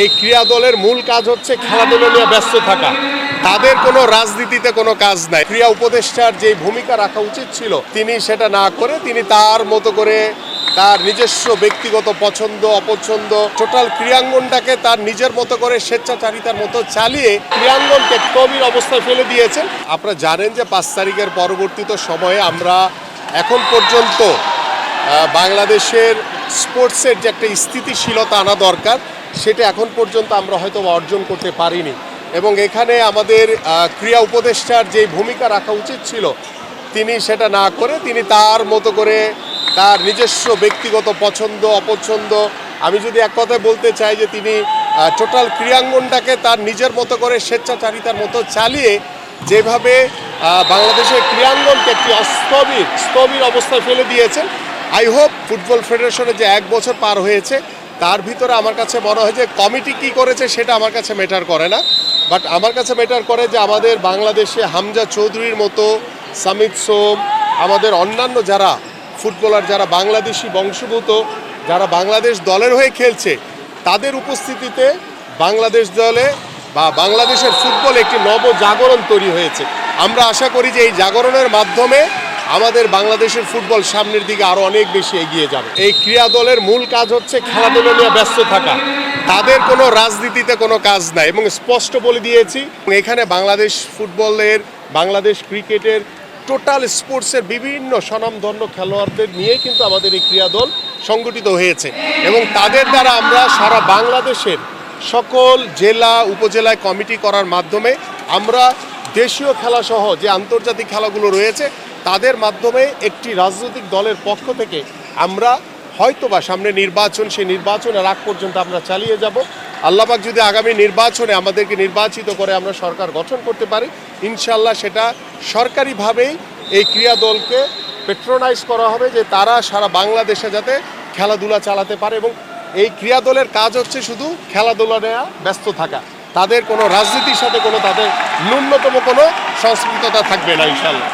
এই ক্রীড়া দলের মূল কাজ হচ্ছে খেলাধুলো নিয়ে ব্যস্ত থাকা। তাদের কোনো রাজনীতিতে কোনো কাজ নাই। ক্রীড়া উপদেষ্টার যে ভূমিকা রাখা উচিত ছিল, তিনি সেটা না করে তিনি তার মতো করে তার নিজস্ব ব্যক্তিগত পছন্দ, অপছন্দ টোটাল ক্রীড়াঙ্গনটাকে তার নিজের মতো করে স্বেচ্ছাচারিতার মতো চালিয়ে ক্রীড়াঙ্গনকে কবির অবস্থায় ফেলে দিয়েছেন। আপনারা জানেন যে পাঁচ তারিখের পরবর্তীত সময়ে আমরা এখন পর্যন্ত বাংলাদেশের স্পোর্টসের যে একটা স্থিতিশীলতা আনা দরকার, সেটা এখন পর্যন্ত আমরা হয়তো অর্জন করতে পারিনি। এবং এখানে আমাদের ক্রীড়া উপদেষ্টার যে ভূমিকা রাখা উচিত ছিল, তিনি সেটা না করে তিনি তার মতো করে তার নিজস্ব ব্যক্তিগত পছন্দ, অপছন্দ, আমি যদি এক কথায় বলতে চাই যে তিনি টোটাল ক্রীড়াঙ্গনটাকে তার নিজের মতো করে স্বেচ্ছাচারিতার মতো চালিয়ে যেভাবে বাংলাদেশের ক্রীড়াঙ্গনকে একটি অস্থবির, স্থবির অবস্থায় ফেলে দিয়েছেন আই হোপ ফুটবল ফেডারেশনে যে এক বছর পার হয়েছে, তার ভিতরে আমার কাছে মনে হয় যে কমিটি কি করেছে সেটা আমার কাছে ম্যাটার করে না। বাট আমার কাছে ম্যাটার করে যে আমাদের বাংলাদেশে হামজা চৌধুরীর মতো, সামিত সোম, আমাদের অন্যান্য যারা ফুটবলার, যারা বাংলাদেশি বংশভূত যারা বাংলাদেশ দলের হয়ে খেলছে, তাদের উপস্থিতিতে বাংলাদেশ দলে বা বাংলাদেশের ফুটবল একটি নব জাগরণ তৈরি হয়েছে। আমরা আশা করি যে এই জাগরণের মাধ্যমে আমাদের বাংলাদেশের ফুটবল সামনের দিকে আরও অনেক বেশি এগিয়ে যাবে। এই ক্রীড়া দলের মূল কাজ হচ্ছে খেলাধুলো নিয়ে ব্যস্ত থাকা। তাদের কোনো রাজনীতিতে কোনো কাজ নাই এবং স্পষ্ট বলে দিয়েছি, এখানে বাংলাদেশ ফুটবলের, বাংলাদেশ ক্রিকেটের টোটাল স্পোর্টসের বিভিন্ন স্বনামধন্য খেলোয়াড়দের নিয়েই কিন্তু আমাদের এই ক্রীড়া দল সংগঠিত হয়েছে এবং তাদের দ্বারা আমরা সারা বাংলাদেশের সকল জেলা, উপজেলায় কমিটি করার মাধ্যমে আমরা দেশীয় খেলাসহ যে আন্তর্জাতিক খেলাগুলো রয়েছে তাদের মাধ্যমে একটি রাজনৈতিক দলের পক্ষ থেকে আমরা হয়তোবা সামনে নির্বাচন, সেই নির্বাচনের আগ পর্যন্ত আমরা চালিয়ে যাব। আল্লাহবাক যদি আগামী নির্বাচনে আমাদেরকে নির্বাচিত করে আমরা সরকার গঠন করতে পারি ইনশাল্লাহ সেটা সরকারিভাবেই এই ক্রীড়া দলকে পেট্রোনাইজ করা হবে যে তারা সারা বাংলাদেশে যাতে খেলাধুলা চালাতে পারে এবং এই ক্রীড়া দলের কাজ হচ্ছে শুধু খেলাধুলা নেওয়া ব্যস্ত থাকা। তাদের কোনো রাজনীতির সাথে কোনো তাদের ন্যূনতম কোনো সংস্কৃততা থাকবে না ইনশাল্লাহ